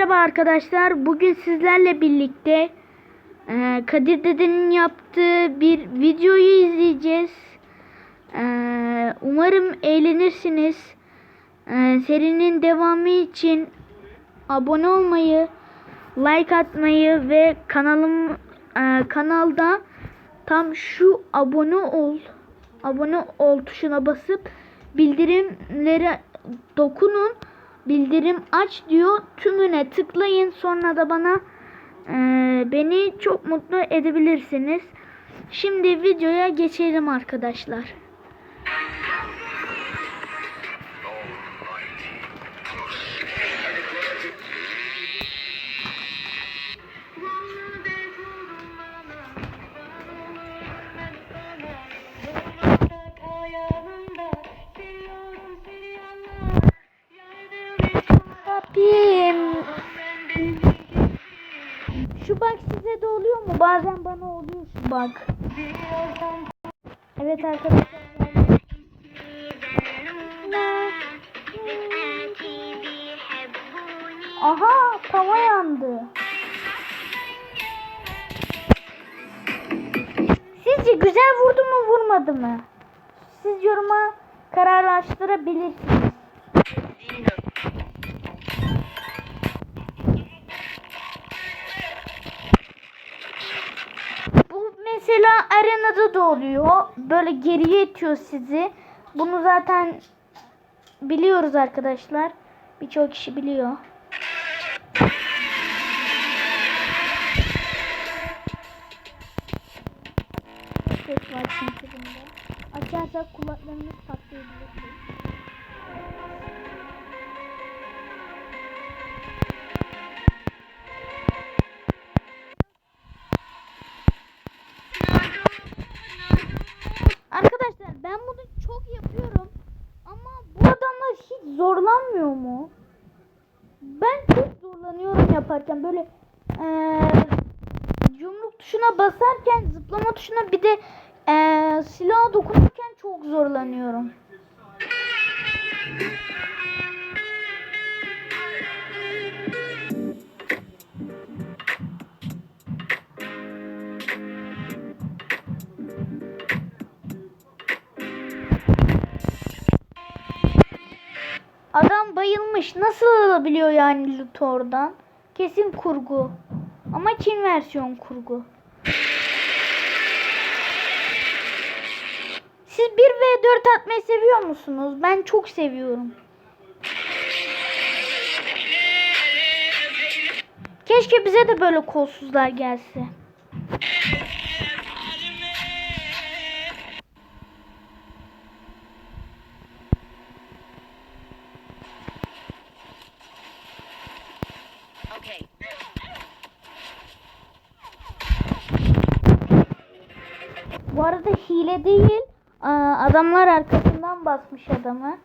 merhaba arkadaşlar. Bugün sizlerle birlikte e, Kadir Dede'nin yaptığı bir videoyu izleyeceğiz. E, umarım eğlenirsiniz. E, serinin devamı için abone olmayı, like atmayı ve kanalım kanalda tam şu abone ol abone ol tuşuna basıp bildirimlere dokunun bildirim aç diyor. Tümüne tıklayın. Sonra da bana e, beni çok mutlu edebilirsiniz. Şimdi videoya geçelim arkadaşlar. Oluyor mu? Bazen bana oluyor şu bak. Evet arkadaşlar. Aha tava yandı. Sizce güzel vurdu mu vurmadı mı? Siz yoruma kararlaştırabilirsiniz. Arenada da oluyor. Böyle geriye itiyor sizi. Bunu zaten biliyoruz arkadaşlar. Birçok kişi biliyor. Ses var çünkü bunda. Açarsak kulaklarımız patlayabilir. Yaparken böyle eee yumruk tuşuna basarken zıplama tuşuna bir de eee silaha dokunurken çok zorlanıyorum. Adam bayılmış. Nasıl alabiliyor yani loot oradan? Kesin kurgu. Ama Çin versiyon kurgu. Siz 1v4 atmayı seviyor musunuz? Ben çok seviyorum. Keşke bize de böyle kolsuzlar gelse. Okay. Bu arada hile değil. Adamlar arkasından basmış adamı.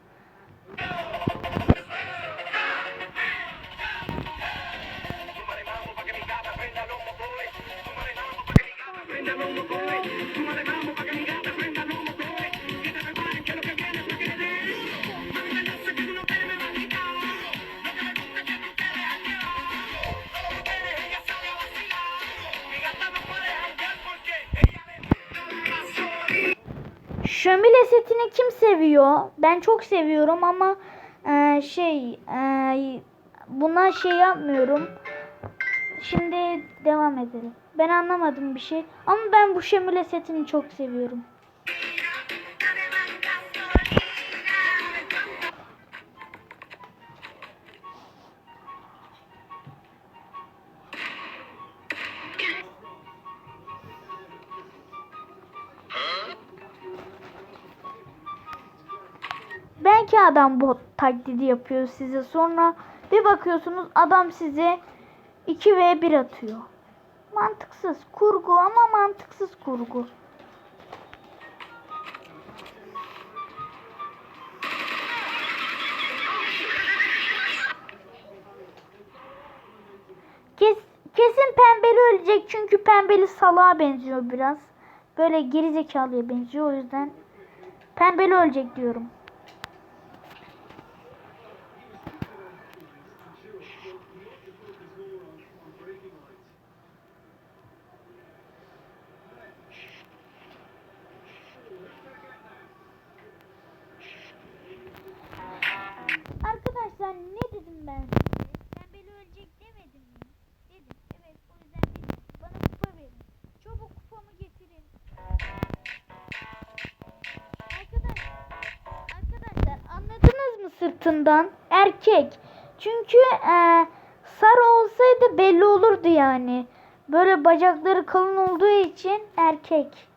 Seviyor? Ben çok seviyorum ama e, şey e, buna şey yapmıyorum. Şimdi devam edelim. Ben anlamadım bir şey ama ben bu şömine setini çok seviyorum. Adam bot taklidi yapıyor size. Sonra bir bakıyorsunuz adam size 2 v 1 atıyor. Mantıksız kurgu ama mantıksız kurgu. Kes, kesin pembeli ölecek çünkü pembeli salağa benziyor biraz. Böyle geri zekalıya benziyor o yüzden pembeli ölecek diyorum. Sırtından erkek. Çünkü e, sarı olsaydı belli olurdu yani. Böyle bacakları kalın olduğu için erkek.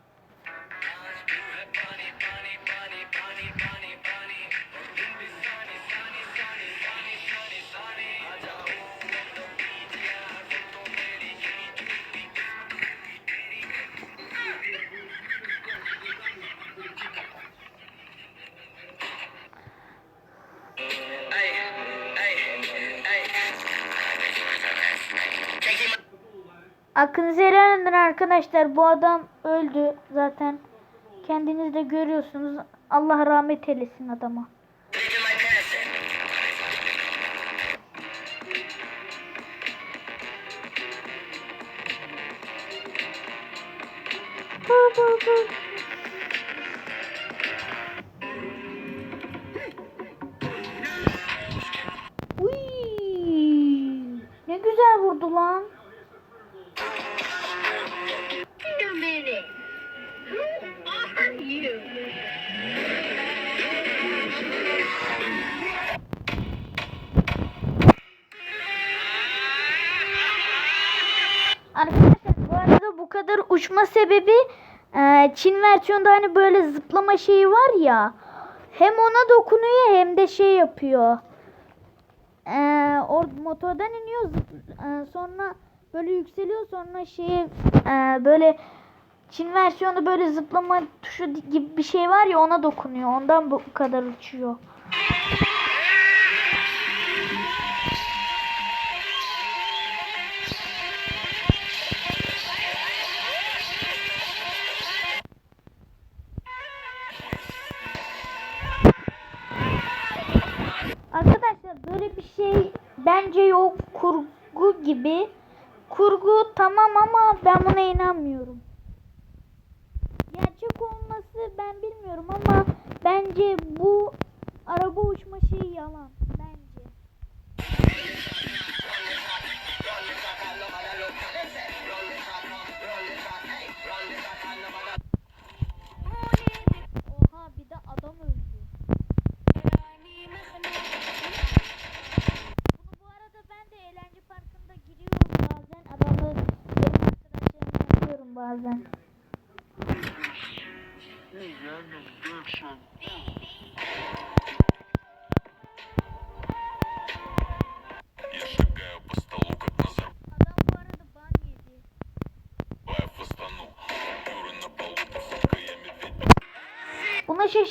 Aklınıza helal arkadaşlar. Bu adam öldü zaten. Kendiniz de görüyorsunuz. Allah rahmet eylesin adama. Bu, bu, bu. Uçma sebebi e, Çin versiyonda hani böyle zıplama şeyi var ya hem ona dokunuyor hem de şey yapıyor. E, or motordan iniyor zıp- e, sonra böyle yükseliyor sonra şey e, böyle Çin versiyonda böyle zıplama tuşu gibi bir şey var ya ona dokunuyor. Ondan bu kadar uçuyor. Ben bilmiyorum ama bence bu araba uçma şeyi yalan. Bence. Oha bir de adam öldü. Bu arada ben de eğlence parkında giriyorum bazen. Adamı benim arkadaşlarımı yapıyorum bazen.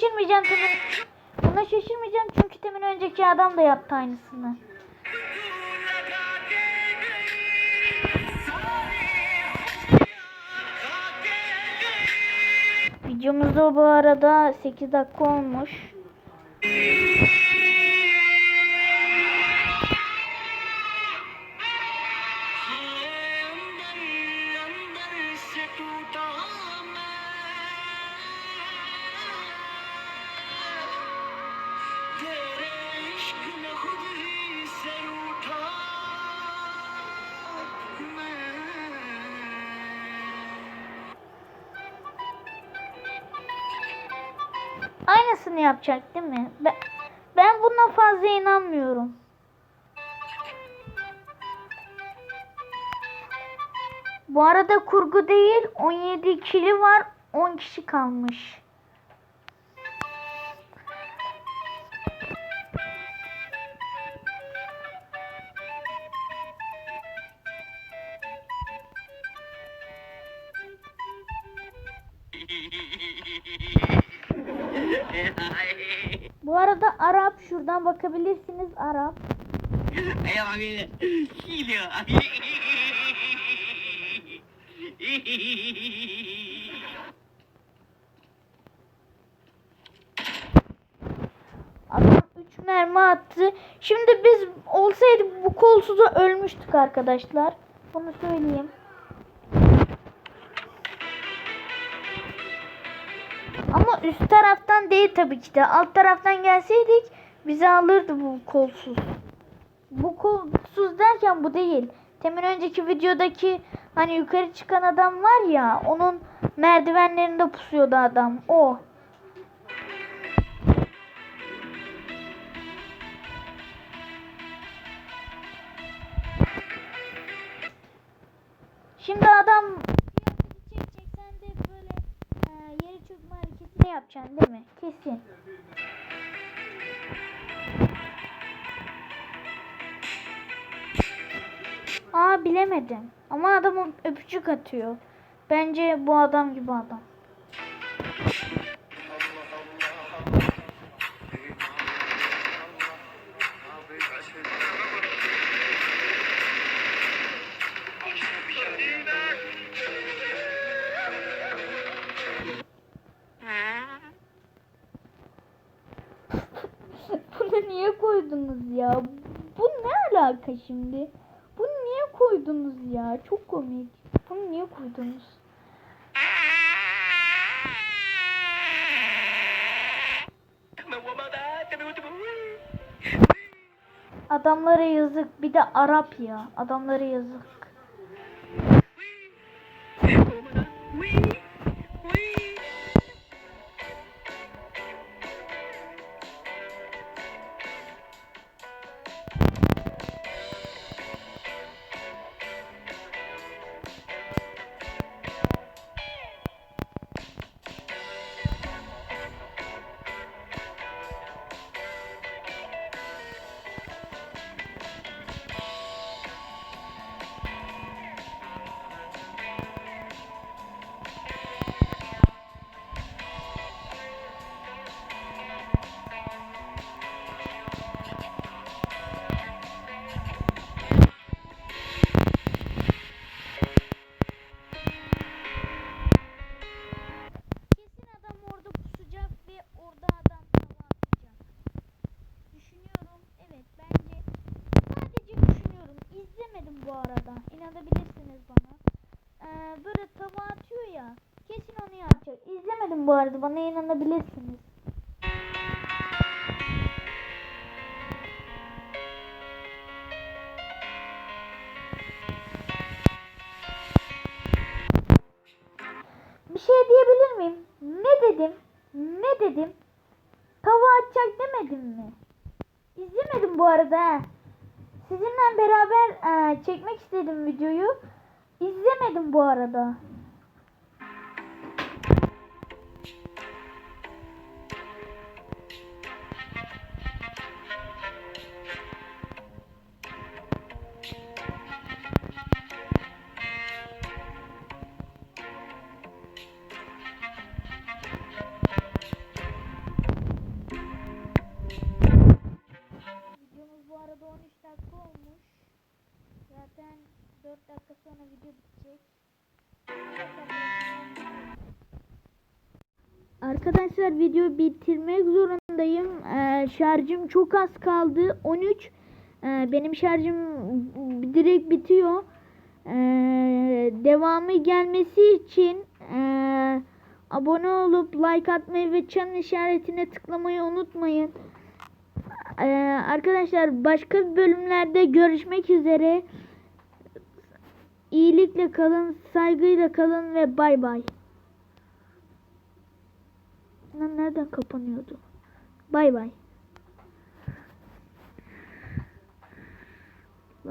Şaşırmayacağım temin. Buna şaşırmayacağım çünkü temin önceki adam da yaptı aynısını. Videomuzda bu arada 8 dakika olmuş. Aynısını yapacak değil mi? Ben, ben buna fazla inanmıyorum. Bu arada kurgu değil 17 kili var 10 kişi kalmış. Arap şuradan bakabilirsiniz Arap. Adam 3 mermi attı. Şimdi biz olsaydı bu kolsuza ölmüştük arkadaşlar. Bunu söyleyeyim. Üst taraftan değil tabii ki de. Alt taraftan gelseydik bizi alırdı bu kolsuz. Bu kolsuz derken bu değil. Temin önceki videodaki hani yukarı çıkan adam var ya onun merdivenlerinde pusuyordu adam. O. yapacaksın değil mi? Kesin. Aa bilemedim. Ama adam öpücük atıyor. Bence bu adam gibi adam. Niye koydunuz ya? Bu ne alaka şimdi? Bunu niye koydunuz ya? Çok komik. Bunu niye koydunuz? Adamlara yazık. Bir de Arap ya. Adamlara yazık. Bu arada. Bana inanabilirsiniz. Bir şey diyebilir miyim? Ne dedim? Ne dedim? Tava atacak demedim mi? İzlemedim bu arada. Sizinle beraber e, çekmek istedim videoyu. İzlemedim bu arada. 4 dakika sonra video bitecek. Arkadaşlar video bitirmek zorundayım. Ee, şarjım çok az kaldı. 13. Ee, benim şarjım direkt bitiyor. Ee, devamı gelmesi için ee, abone olup like atmayı ve çan işaretine tıklamayı unutmayın. Ee, arkadaşlar başka bölümlerde görüşmek üzere. İyilikle kalın, saygıyla kalın ve bay bay. Nereden kapanıyordu? Bay bay.